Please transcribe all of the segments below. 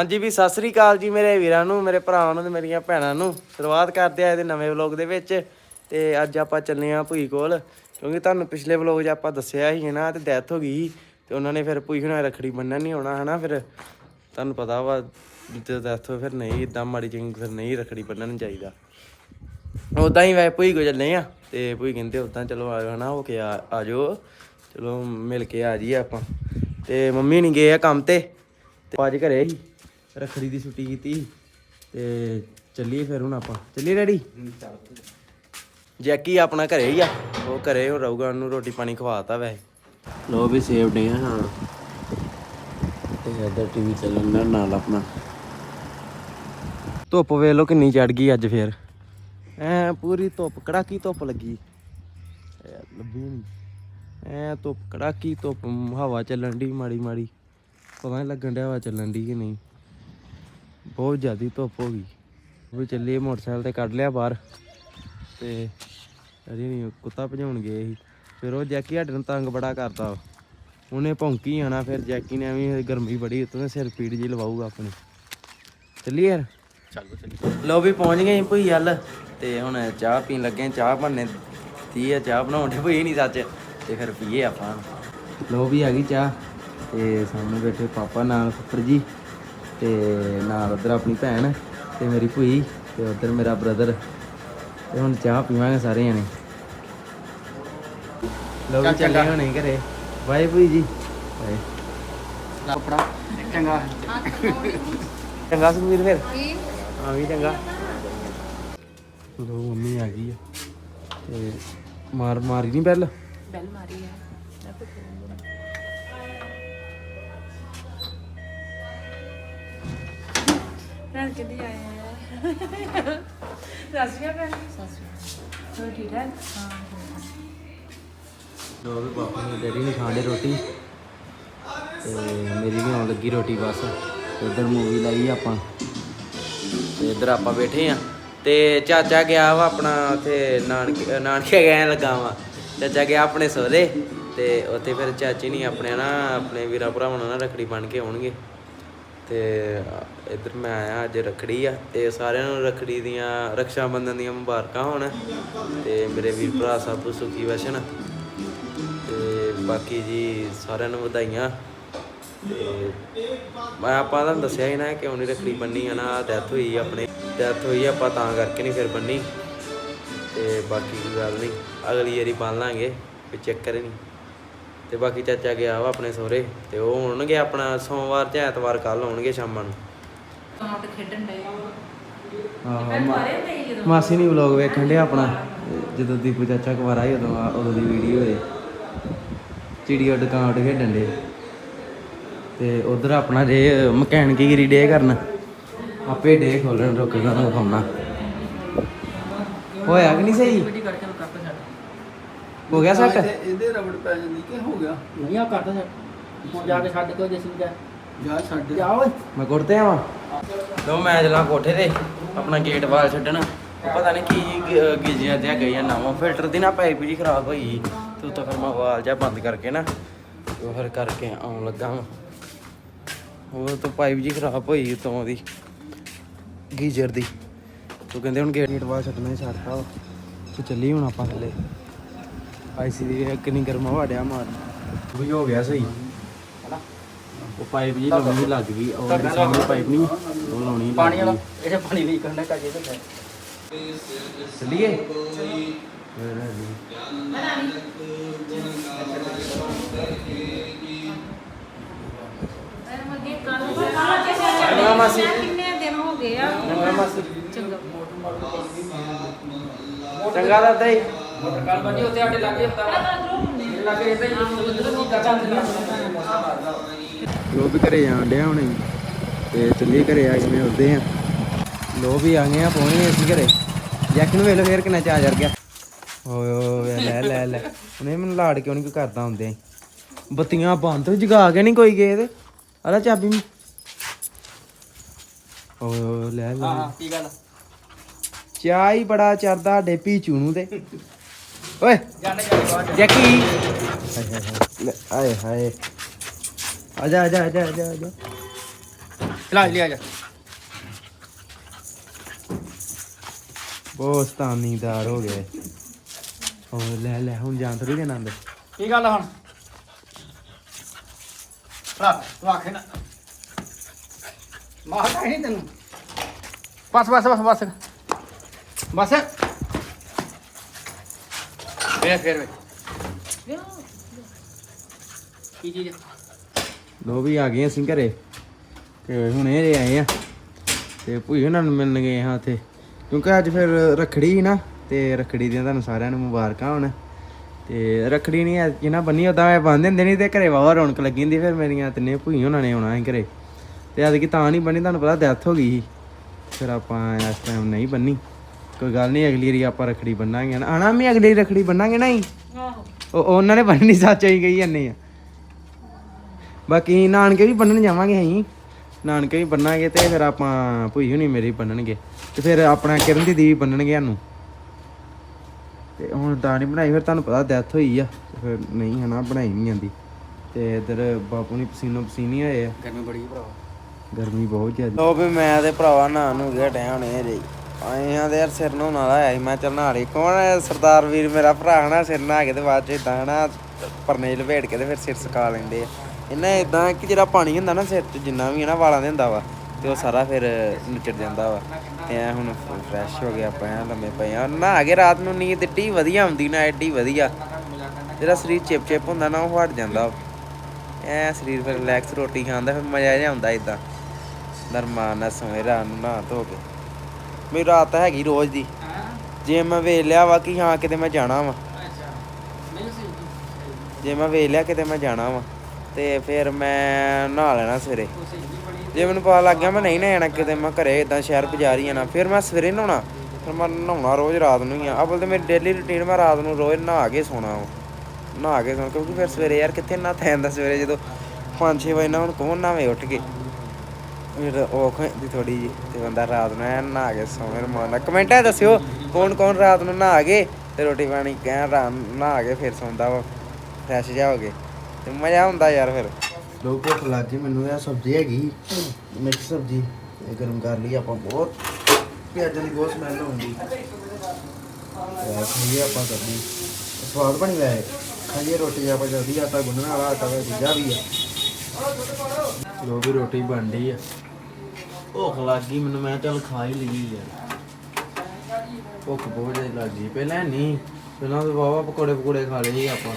ਹਾਂਜੀ ਵੀ ਸਤਿ ਸ੍ਰੀ ਅਕਾਲ ਜੀ ਮੇਰੇ ਵੀਰਾਂ ਨੂੰ, ਮੇਰੇ ਭਰਾਵਾਂ ਨੂੰ ਤੇ ਮੇਰੀਆਂ ਭੈਣਾਂ ਨੂੰ। ਸ਼ੁਰੂਆਤ ਕਰਦੇ ਆ ਇਹਦੇ ਨਵੇਂ ਵਲੌਗ ਦੇ ਵਿੱਚ ਤੇ ਅੱਜ ਆਪਾਂ ਚੱਲੇ ਆ ਭੂਈ ਕੋਲ, ਕਿਉਂਕਿ ਤੁਹਾਨੂੰ ਪਿਛਲੇ ਵਲੌਗ 'ਚ ਆਪਾਂ ਦੱਸਿਆ ਸੀ ਨਾ, ਤੇ ਡੈਥ ਹੋ ਗਈ ਸੀ ਤੇ ਉਹਨਾਂ ਨੇ ਫਿਰ ਭੂਈ ਹੁਣਾਂ ਰੱਖੜੀ ਬੰਨਣ ਨਹੀਂ ਆਉਣਾ, ਹਨਾ ਫਿਰ ਤੁਹਾਨੂੰ ਪਤਾ ਵਾ, ਜਦੋਂ ਡੈਥ ਹੋ ਫਿਰ ਨਹੀਂ ਇਦਾਂ ਮਾੜੀ ਚੰਗੀ ਫਿਰ ਨਹੀਂ ਰੱਖੜੀ ਬੰਨਣ ਚਾਹੀਦਾ ਉਦਾਂ ਹੀ ਵੈਸੇ ਭੂਈ ਕੋ ਚੱਲੇ ਆ ਤੇ ਭੂਈ ਕਹਿੰਦੇ ਉਦਾਂ ਚਲੋ ਆ ਹਨਾ, ਹੋ ਕੇ ਆ ਆ ਜਾਓ। ਚਲੋ ਮਿਲ ਕੇ ਆ ਜੀ ਆਪਾਂ। ਤੇ ਮੰਮੀ ਨਹੀਂ ਗਏ ਆ ਕੰਮ ਤੇ ਤੇ ਅੱਜ ਘਰੇ ਹੀ। ਰੱਖੜੀ ਦੀ ਛੁੱਟੀ ਕੀਤੀ ਤੇ ਚੱਲੀਏ ਫਿਰ ਹੁਣ ਆਪਾਂ। ਚੱਲੀਏ ਡੈਡੀ? ਜੈਕੀ ਆਪਣਾ ਘਰੇ ਹੀ ਆ। ਉਹ ਘਰੇ ਹੋ ਰਹੂਗਾ ਉਹਨੂੰ ਰੋਟੀ ਪਾਣੀ ਖਵਾਤਾ ਵੈਸੇ। ਲੋ ਵੀ ਸੇਵ ਡੇ ਹਾਂ ਤੇ ਇੱਧਰ ਟੀਵੀ ਚੱਲਣ ਦਾ ਨਾਲ ਆਪਣਾ। ਧੁੱਪ ਵੇਖ ਲੋ ਕਿੰਨੀ ਚੜ ਗਈ ਅੱਜ ਫੇਰ। ਐ ਪੂਰੀ ਧੁੱਪ ਕੜਾਕੀ ਧੁੱਪ ਲੱਗੀ। ਐ ਲੱਭੀ ਨਹੀਂ ਐ ਧੁੱਪ ਕੜਾਕੀ ਧੁੱਪ ਹਵਾ ਚੱਲਣ ਦੀ ਮਾੜੀ ਮਾੜੀ ਪਤਾ ਨਹੀਂ ਲੱਗਣ ਡਿਆ ਹਵਾ ਚੱਲਣ ਦੀ ਕਿ ਨਹੀਂ। ਬਹੁਤ ਜ਼ਿਆਦੀ ਧੁੱਪ ਹੋ ਗਈ। ਵੀ ਚੱਲੀਏ ਮੋਟਰਸਾਈਕਲ ਤੇ ਕੱਢ ਲਿਆ ਬਾਹਰ। ਤੇ ਅਜੇ ਨਹੀਂ ਕੁੱਤਾ ਭਜਾਉਣ ਗਏ ਸੀ। ਫਿਰ ਉਹ ਜੈਕੀ ਸਾਡੇ ਨੂੰ ਤੰਗ ਬੜਾ ਕਰਦਾ ਉਹਨੇ ਭੌਂਕੀ ਆਣਾ ਫਿਰ ਜੈਕੀ ਨੇ ਐਵੇਂ ਗਰਮੀ ਬੜੀ ਉਤੋਂ ਸਿਰ ਪੀੜ ਜੀ ਲਵਾਊਗਾ ਆਪਣੇ। ਚੱਲੀਏ ਯਾਰ ਚੱਲੋ ਚੱਲੀਏ। ਲੋ ਵੀ ਪਹੁੰਚ ਗਏ ਭਈ ਹੱਲ ਤੇ ਹੁਣ ਚਾਹ ਪੀਣ ਲੱਗੇ। ਚਾਹ ਬਣਨੇ ਤੀ ਆ ਚਾਹ ਬਣਾਉਣ ਦੇ ਭਈ ਨਹੀਂ ਸੱਚ। ਤੇ ਫਿਰ ਪੀਏ ਆਪਾਂ। ਲੋ ਵੀ ਆ ਗਈ ਚਾਹ। ਤੇ ਸਾਹਮਣੇ ਬੈਠੇ ਪਾਪਾ ਨਾਲ ਫੁੱਫੜ ਜੀ। ਤੇ ਨਾਲ ਉਧਰ ਆਪਣੀ ਭੈਣ ਤੇ ਮੇਰੀ ਭੂਈ ਤੇ ਉਧਰ ਮੇਰਾ ਬ੍ਰਦਰ ਤੇ ਹੁਣ ਚਾਹ ਪੀਵਾਂਗੇ ਸਾਰੇ ਜਣੇ ਲੋ ਵੀ ਚੱਲੇ ਹੋਣੇ ਘਰੇ। ਬਾਏ ਭੂਈ ਜੀ। ਬਾਏ ਕੱਪੜਾ। ਚੰਗਾ। ਚੰਗਾ ਸੁਖਵੀਰ ਫਿਰ? ਹਾਂ ਵੀ ਚੰਗਾ। ਲੋ ਮੰਮੀ ਆ ਗਈ ਆ। ਤੇ ਮਾਰ ਮਾਰੀ ਨਹੀਂ ਬੈਲ? ਬੈਲ ਮਾਰੀ ਹੈ ਭੈਣ ਕਿੱਦੀ ਆਏ ਆ? ਰਸਮੀਆ ਭੈਣ। ਸਸਮੀਆ ਹੋ ਠੀਕ ਹੈ ਹਾਂ ਲੋ ਵੀ ਬਾਪੂ ਨੇ ਡੈਡੀ ਨੇ ਖਾਣੇ ਰੋਟੀ ਤੇ ਮੇਰੀ ਵੀ ਆਉਣ ਲੱਗੀ ਰੋਟੀ ਬਸ। ਤੇ ਉਧਰ ਮੂਵੀ ਲਾਈ ਆਪਾਂ। ਤੇ ਇੱਧਰ ਆਪਾਂ ਬੈਠੇ ਆ। ਤੇ ਚਾਚਾ ਗਿਆ ਵਾ ਆਪਣਾ ਉੱਥੇ ਨਾਨਕੇ ਨਾਨਕੇ ਗਏ ਲੱਗਾ ਵਾ। ਚਾਚਾ ਗਿਆ ਆਪਣੇ ਸਹੁਰੇ ਤੇ ਉੱਥੇ ਫਿਰ ਚਾਚੀ ਨਹੀਂ ਆਪਣੇ ਨਾ ਆਪਣੇ ਵੀਰਾਂ ਭਰਾਵਾਂ ਨਾਲ ਰੱਖੜੀ ਬਣ ਕੇ ਆਉਣਗੇ। ਤੇ ਇੱਧਰ ਮੈਂ ਆਇਆ ਅੱਜ ਰੱਖੜੀ ਆ ਤੇ ਸਾਰਿਆਂ ਨੂੰ ਰੱਖੜੀ ਦੀਆਂ ਰਕਸ਼ਾ ਬੰਧਨ ਦੀਆਂ ਮੁਬਾਰਕਾਂ ਹੋਣ ਤੇ ਮੇਰੇ ਵੀਰ ਭਰਾ ਸਭ ਸੁਖੀ ਵਸਣ ਤੇ ਬਾਕੀ ਜੀ ਸਾਰਿਆਂ ਨੂੰ ਵਧਾਈਆਂ ਤੇ ਮੈਂ ਆਪਾਂ ਤੁਹਾਨੂੰ ਦੱਸਿਆ ਹੀ ਨਾ ਕਿਉਂ ਨਹੀਂ ਰੱਖੜੀ ਬੰਨੀ ਆ ਨਾ ਡੈਥ ਹੋਈ ਆਪਣੇ ਡੈਥ ਹੋਈ ਆਪਾਂ ਤਾਂ ਕਰਕੇ ਨਹੀਂ ਫਿਰ ਬੰਨੀ ਤੇ ਬਾਕੀ ਕੋਈ ਗੱਲ ਨਹੀਂ ਅਗਲੀ ਵਾਰੀ ਬੰਨ ਲਾਂਗੇ, ਕੋਈ ਚੱਕਰ ਹੀ ਨਹੀਂ ਤੇ ਬਾਕੀ ਚਾਚਾ ਗਿਆ ਵਾ ਆਪਣੇ ਸਹੁਰੇ ਤੇ ਉਹ ਹੋਣਗੇ ਆਪਣਾ ਸੋਮਵਾਰ ਤੇ ਐਤਵਾਰ ਕੱਲ ਆਉਣਗੇ ਸ਼ਾਮਾਂ ਨੂੰ। ਖੇਡਣ ਡਏ ਮਾਸੀ ਨਹੀਂ ਵਲੌਗ ਵੇਖਣ ਡਿਆ ਆਪਣਾ। ਜਦੋਂ ਦੀਪੂ ਚਾਚਾ ਕੁਵਾਰਾ ਸੀ ਉਦੋਂ ਉਦੋਂ ਦੀ ਵੀਡੀਓ ਹੈ ਚਿੜੀਆ ਡਕਾਉਂਟ ਖੇਡਣ ਦੇ ਤੇ ਉਧਰ ਆਪਣਾ ਜੇ ਮਕੈਨਿਕੀ ਡੇ ਕਰਨ। ਆਪੇ ਡੇ ਖੋਲਣ ਰੁਕ ਕੇ ਤੁਹਾਨੂੰ ਵਿਖਾਉਣਾ। ਹੋਇਆ ਕਿ ਨਹੀਂ ਸਹੀ ਵੀਡੀਓ ਕਰਕੇ ਕੱਪ ਛੱਡ ਹੋ ਗਿਆ ਸੱਟ ਇਹਦੇ ਰਬੜ ਪੈ ਜਾਂਦੀ ਕਿ ਹੋ ਗਿਆ? ਨਹੀਂ ਆ ਕਰਦਾ ਛੱਡ ਹੁਣ ਜਾ ਕੇ ਛੱਡ ਕੇ ਜਸੀ ਜਾ ਜਾ ਛੱਡ। ਜਾ ਓਏ। ਮੈਂ ਕੁੜਤੇ ਆਵਾਂ ਲੋ ਮੈਂ ਚਲਾਂ ਕੋਠੇ ਤੇ ਆਪਣਾ ਗੇਟ ਵਾਲ ਛੱਡਣ। ਉਹ ਪਤਾ ਨਹੀਂ ਕੀ ਗਿਜਿਆ ਜਿਹਾ ਗਈ ਆ ਨਵਾਂ। ਫਿਲਟਰ ਦੀ ਨਾ ਪਾਈਪ ਜੀ ਖਰਾਬ ਹੋਈ ਤੇ ਉੱਤੋਂ ਫਿਰ ਮੈਂ ਵਾਲ ਜਿਹਾ ਬੰਦ ਕਰਕੇ ਨਾ ਤੇ ਉਹ ਫਿਰ ਕਰਕੇ ਆਉਣ ਲੱਗਾ ਵਾਂ। ਉਹ ਤੋਂ ਪਾਈਪ ਜੀ ਖਰਾਬ ਹੋਈ ਉੱਤੋਂ ਦੀ ਗੀਜ਼ਰ ਦੀ। ਤੂੰ ਕਹਿੰਦੇ ਹੁਣ ਗੇਟ ਵਾਲ ਛੱਡਣਾ ਹੀ ਛੱਡਤਾ ਵਾ। ਤੇ ਚੱਲੀ ਹੁਣ ਆਪਾਂ ਥੱਲੇ। ਆਈਸੀ ਦੀ ਕਿੰਨੀ ਗਰਮ ਹਵਾ ਡਿਆ ਮਾਰ ਵੀ ਹੋ ਗਿਆ ਸਹੀ। ਉਹ ਪਾਈਪ ਜੀ ਲਾਉਣੀ ਲੱਗ ਗਈ। ਉਹ ਸਾਹਮਣੇ ਪਾਈਪ ਨਹੀਂ ਉਹ ਲਾਉਣੀ ਪਾਣੀ ਵਾਲਾ ਗਈ। ਇਹ ਪਾਣੀ ਲੀਕ ਕਰਨਾ ਕਾਜੇ ਤੇ ਚੱਲੀਏ? ਚੰਗਾ ਮਾਸੀ। ਕਿੰਨੇ ਦਿਨ ਹੋ ਗਏ ਆ? ਚੰਗਾ ਮਾਸੀ। ਚੰਗਾ। ਚੰਗਾ ਦਾਦਾ ਜੀ। ਕਾਲ ਸਾਡੇ ਲੱਗੇ ਹੁੰਦਾ ਲੱਗੇ ਕਰਦਾ ਲੋ ਵੀ ਘਰੇ ਜਾਣ ਡਿਆ ਹੁਣੇ। ਤੇ ਚੱਲੀ ਘਰੇ ਆ ਜਿਵੇਂ ਉਦੇ ਆ ਲੋ ਵੀ ਆ ਗਏ ਆ ਪਹੁੰਚ ਗਏ ਅਸੀਂ ਘਰੇ। ਜੈਕ ਨੂੰ ਵੇਖ ਲਓ ਫੇਰ ਕਿੰਨਾ ਚਾਹ ਗਿਆ। ਓਏ ਓਏ ਲੈ ਲੈ ਲੈ। ਉਹਨੇ ਮੈਨੂੰ ਲਾੜ ਕਿਉਂ ਨਹੀਂ ਕੋਈ ਕਰਦਾ ਹੁੰਦੇ? ਬੱਤੀਆਂ ਬੰਦ ਜਗਾ ਕੇ ਨਹੀਂ ਕੋਈ ਗਏ ਤੇ। ਆਲਾ ਚਾਬੀ ਮੈਂ ਓਏ ਓਏ ਲੈ ਲੈ। ਹਾਂ ਕੀ ਗੱਲ? ਚਾਹ ਹੀ ਬੜਾ ਚੜਦਾ ਸਾਡੇ ਪੀਚੂ ਨੂੰ ਤੇ। ਓਏ। ਜੈਕੀ। ਹਾਏ ਹਾਏ ਆਏ ਹਾਏ। ਆਜਾ ਆਜਾ ਆਜਾ ਆਜਾ ਆਜਾ ਚਲਾ ਲਿਆ ਜਾ ਬਹੁਤ ਸਤਾਨੀਦਾਰ ਹੋ ਗਏ। ਹੋਰ ਲੈ ਲੈ ਹੁਣ ਜਾਣ ਥੋੜੀ ਦੇਣਾ ਅੰਦਰ। ਕੀ ਗੱਲ ਆ ਹੁਣ? ਰੱਖ ਰੱਖ ਨਾ। ਮਾਰ ਤਾਂ ਨਹੀਂ ਤੈਨੂੰ। ਬਸ ਬਸ ਬਸ ਬਸ। ਬਸ। ਫੇਰ ਫੇਰ ਵੇ ਕੀ ਚੀਜ਼ ਲੋ ਵੀ ਆ ਗਏ ਅਸੀਂ ਘਰੇ। ਤੇ ਹੁਣ ਇਹ ਆਏ ਆ। ਤੇ ਭੂਈ ਉਹਨਾਂ ਨੂੰ ਮਿਲਣ ਗਏ ਹਾਂ ਉੱਥੇ। ਕਿਉਂਕਿ ਅੱਜ ਫਿਰ ਰਖੜੀ ਸੀ ਨਾ, ਤੇ ਰਖੜੀ ਦੀਆਂ ਤੁਹਾਨੂੰ ਸਾਰਿਆਂ ਨੂੰ ਮੁਬਾਰਕਾਂ ਹੋਣ। ਤੇ ਰਖੜੀ ਨਹੀਂ ਐ ਨਾ ਬੰਨੀ ਉਦਾਂ ਮੈਂ ਬੰਨ ਦਿੰਦੇ ਨਹੀਂ ਤੇ ਘਰੇ ਵਾਵਾ ਰੌਣਕ ਲੱਗੀ ਹੁੰਦੀ ਫਿਰ ਮੇਰੀਆਂ ਤਿੰਨੇ ਭੂਈ ਉਹਨਾਂ ਨੇ ਆਉਣਾ ਸੀ ਘਰੇ। ਤੇ ਅੱਜ ਕੀ ਤਾਂ ਨਹੀਂ ਬੰਨੀ, ਤੁਹਾਨੂੰ ਪਤਾ ਡੈਥ ਹੋ ਗਈ ਸੀ। ਫਿਰ ਆਪਾਂ ਇਸ ਟਾਈਮ ਨਹੀਂ ਬੰਨੀ। ਕੋਈ ਗੱਲ ਨਹੀਂ ਅਗਲੀ ਵਾਰੀ ਆਪਾਂ ਰਖੜੀ ਬੰਨਾਂਗੇ ਨਾ ਆਣਾ ਵੀ ਅਗਲੀ ਰਖੜੀ ਬੰਨਾਂਗੇ ਨਾ ਹੀ ਆਹੋ ਉਹ ਉਹਨਾਂ ਨੇ ਬੰਨਣੀ ਸੱਚ ਹੀ ਗਈ ਜਾਂਦੇ ਆ ਬਾਕੀ ਨਾਨਕੇ ਵੀ ਬੰਨਣ ਜਾਵਾਂਗੇ ਅਸੀਂ। ਨਾਨਕੇ ਵੀ ਬੰਨਾਂਗੇ ਤੇ ਫਿਰ ਆਪਾਂ ਭੂਈ ਹੁਣੀ ਮੇਰੀ ਬੰਨਣਗੇ। ਤੇ ਫਿਰ ਆਪਣਾ ਕਿਰਨ ਦੀ ਦੀ ਬੰਨਣਗੇ ਸਾਨੂੰ। ਤੇ ਹੁਣ ਤਾਂ ਨਹੀਂ ਬਣਾਈ ਫਿਰ ਤੁਹਾਨੂੰ ਪਤਾ ਡੈਥ ਹੋਈ ਆ। ਤੇ ਫਿਰ ਨਹੀਂ ਹਨਾ ਬਣਾਈ ਨਹੀਂ ਜਾਂਦੀ। ਤੇ ਇਧਰ ਬਾਪੂ ਨੇ ਪਸੀਨੋ ਪਸੀਨੀ ਹੋਏ ਆ। ਗਰਮੀ ਬੜੀ ਭਰਾ ਗਰਮੀ ਬਹੁਤ ਜ਼ਿਆਦਾ। ਲੋ ਵੀ ਮੈਂ ਤੇ ਭਰਾਵਾ ਨਾ ਨੂੰ ਗਿਆ ਟਾਈਮ ਹੁਣੇ ਜੇ ਆਏ ਆ ਤੇ ਯਾਰ ਸਿਰ ਨੂੰ ਨਾਲ ਆਇਆ ਮੈਂ ਚੱਲ ਨਹਾ ਕੌਣ ਹੈ ਸਰਦਾਰ ਵੀਰ ਮੇਰਾ ਭਰਾ ਹਨਾ, ਸਿਰ ਨਹਾ ਕੇ ਤੇ ਬਾਅਦ ਚ ਇਦਾਂ ਹਨਾ, ਪਰਨੇ ਲਪੇਟ ਕੇ ਤੇ ਫਿਰ ਸਿਰ ਸੁਕਾ ਲੈਂਦੇ ਆ। ਇਹਨਾਂ ਇਦਾਂ ਕਿ ਜਿਹੜਾ ਪਾਣੀ ਹੁੰਦਾ ਨਾ ਸਿਰ 'ਚ, ਜਿੰਨਾ ਵੀ ਹੈ ਨਾ ਵਾਲਾਂ ਦੇ ਹੁੰਦਾ ਵਾ, ਤੇ ਉਹ ਸਾਰਾ ਫਿਰ ਨੁਚੜ ਜਾਂਦਾ ਵਾ। ਐ ਹੁਣ ਫਰੈਸ਼ ਹੋ ਗਿਆ ਆਪਾਂ, ਐਂ ਲੰਮੇ ਪਏ ਆ। ਨਹਾ ਕੇ ਰਾਤ ਨੂੰ ਨੀਂਦ ਏਡੀ ਵਧੀਆ ਆਉਂਦੀ ਨਾ, ਏਡੀ ਵਧੀਆ। ਜਿਹੜਾ ਸਰੀਰ ਚਿਪ ਚਿਪ ਹੁੰਦਾ ਨਾ, ਉਹ ਹਟ ਜਾਂਦਾ ਐ ਸਰੀਰ ਫਿਰ ਰਿਲੈਕਸ ਰੋਟੀ ਖਾਂਦਾ, ਫਿਰ ਮਜ਼ਾ ਜਿਹਾ ਆਉਂਦਾ ਇਦਾਂ ਨਰਮਾਨ ਨਾਲ ਸੋਏ ਰਾਤ ਨੂੰ ਨਹਾ ਧੋ ਕੇ। ਮੇਰੀ ਰਾਤ ਤਾਂ ਹੈਗੀ ਰੋਜ਼ ਦੀ। ਜੇ ਮੈਂ ਵੇਖ ਲਿਆ ਵਾ ਕਿ ਹਾਂ ਕਿਤੇ ਮੈਂ ਜਾਣਾ ਵਾ। ਜੇ। ਮੈਂ ਵੇਖ ਲਿਆ ਕਿਤੇ ਮੈਂ ਜਾਣਾ ਵਾ ਤੇ ਫਿਰ ਮੈਂ ਨਹਾ ਲੈਣਾ ਸਵੇਰੇ। ਜੇ ਮੈਨੂੰ ਪਤਾ ਲੱਗ ਗਿਆ ਮੈਂ ਨਹੀਂ ਨਹਾਣਾ ਕਿਤੇ ਮੈਂ ਘਰੇ ਇਦਾਂ ਸ਼ਹਿਰ ਬਾਜ਼ਾਰੀ ਆਣਾ ਫਿਰ ਮੈਂ ਸਵੇਰੇ ਨਹਾਉਣਾ। ਫਿਰ ਮੈਂ ਨਹਾਉਣਾ ਰੋਜ਼ ਰਾਤ ਨੂੰ ਹੀ ਆ। ਅਬਲ ਤੇ ਮੇਰੀ ਡੇਲੀ ਰੁਟੀਨ ਮੈਂ ਰਾਤ ਨੂੰ ਰੋਜ਼ ਨਹਾ ਕੇ ਸੋਣਾ ਵਾ। ਨਹਾ ਕੇ ਸੌਣਾ ਕਿਉਂਕਿ ਫਿਰ ਸਵੇਰੇ ਯਾਰ ਕਿੱਥੇ ਨਾ ਜਾਂਦਾ ਸਵੇਰੇ ਜਦੋਂ 5-6 ਵਜੇ ਨਾਲ ਹੁਣ ਕੌਣ ਨਾਵੇਂ ਉੱਠ ਕੇ। ਔਖ ਦੀ ਥੋੜੀ ਜੀ ਤੇ ਬੰਦਾ ਰਾਤ ਨੂੰ ਐਨ ਨਹਾ ਕੇ ਸੌਣੇ ਰਮਾਨ ਨਾਲ। ਕਮੈਂਟਾਂ 'ਚ ਦੱਸਿਓ ਕੌਣ ਕੌਣ ਰਾਤ ਨੂੰ ਨਹਾ ਕੇ ਤੇ ਰੋਟੀ ਪਾਣੀ ਕਹਿ ਰਾਤ ਨਹਾ ਕੇ ਫਿਰ ਸੌਂਦਾ ਵਾ ਫਰੈਸ਼ ਜਾ ਹੋ ਕੇ। ਤੇ ਮਜ਼ਾ ਹੁੰਦਾ ਯਾਰ ਫਿਰ। ਲੋਕ ਭੁੱਖ ਲੱਗ ਗਈ, ਮੈਨੂੰ ਇਹ ਸਬਜ਼ੀ ਹੈਗੀ, ਮਿਕਸ ਸਬਜ਼ੀ, ਇਹ ਗਰਮ ਕਰ ਲਈ ਆਪਾਂ ਬਹੁਤ। ਪਿਆਜ਼ਾਂ ਦੀ ਬਹੁਤ ਸਮੈਲ ਆਉਂਦੀ। ਖਾਈਏ ਆਪਾਂ ਸਬਜ਼ੀ। ਸਵਾਦ ਬਣੀ ਵੈ ਖਾਈਏ ਰੋਟੀ, ਆਪਾਂ ਜਲਦੀ ਆਟਾ ਗੁੰਨਣ ਵਾਲਾ, ਆਟਾ ਵੇ ਦੂਜਾ ਵੀ ਆ। ਲੋ ਵੀ ਰੋਟੀ ਬਣ ਰਹੀ ਆ। ਭੁੱਖ ਲੱਗ ਗਈ ਮੈਨੂੰ ਮੈਂ ਚੱਲ ਖਾ ਹੀ ਲਈਏ ਯਾਰ ਭੁੱਖ ਬਹੁਤ ਜ਼ਿਆਦਾ ਲੱਗ ਗਈ। ਪਹਿਲਾਂ ਨਹੀਂ ਪਹਿਲਾਂ ਤਾਂ ਵਾਵਾ ਪਕੌੜੇ ਪਕੌੜੇ ਖਾ ਲਏ ਸੀ ਆਪਾਂ।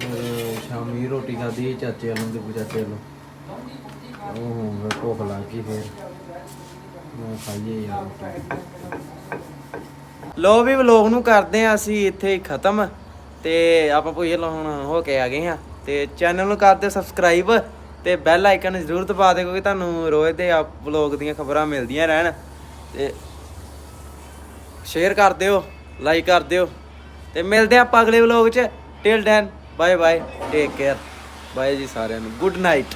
ਫਿਰ ਸ਼ਾਮੀ ਰੋਟੀ ਖਾਧੀ ਚਾਚੇ ਵੱਲੋਂ ਤੇ ਚਾਚੇ ਵੱਲੋਂ। ਉਹ ਭੁੱਖ ਲੱਗ ਗਈ ਫਿਰ। ਮੈਂ ਖਾਈਏ ਯਾਰ ਰੋਟੀ। ਲੋ ਵੀ ਵਲੋਗ ਨੂੰ ਕਰਦੇ ਆ ਅਸੀਂ ਇੱਥੇ ਹੀ ਖਤਮ। ਤੇ ਆਪਾਂ ਭੁਈਏ ਹੁਣ ਹੋ ਕੇ ਆ ਗਏ ਆ। ਤੇ ਚੈਨਲ ਨੂੰ ਕਰਦੇ ਸਬਸਕ੍ਰਾਈਬ। ਤੇ ਬੈਲ ਆਈਕਨ ਜ਼ਰੂਰ ਦਬਾ ਦਿਓ ਕਿਉਂਕਿ ਤੁਹਾਨੂੰ ਰੋਜ਼ ਦੇ ਆਪ ਵਲੋਗ ਦੀਆਂ ਖਬਰਾਂ ਮਿਲਦੀਆਂ ਰਹਿਣ ਤੇ ਸ਼ੇਅਰ ਕਰ ਦਿਓ ਲਾਈਕ ਕਰ ਦਿਓ ਤੇ ਮਿਲਦੇ ਆਪਾਂ ਅਗਲੇ ਵਲੋਗ 'ਚ। Till then bye bye take care bye ਜੀ ਸਾਰਿਆਂ ਨੂੰ। Good night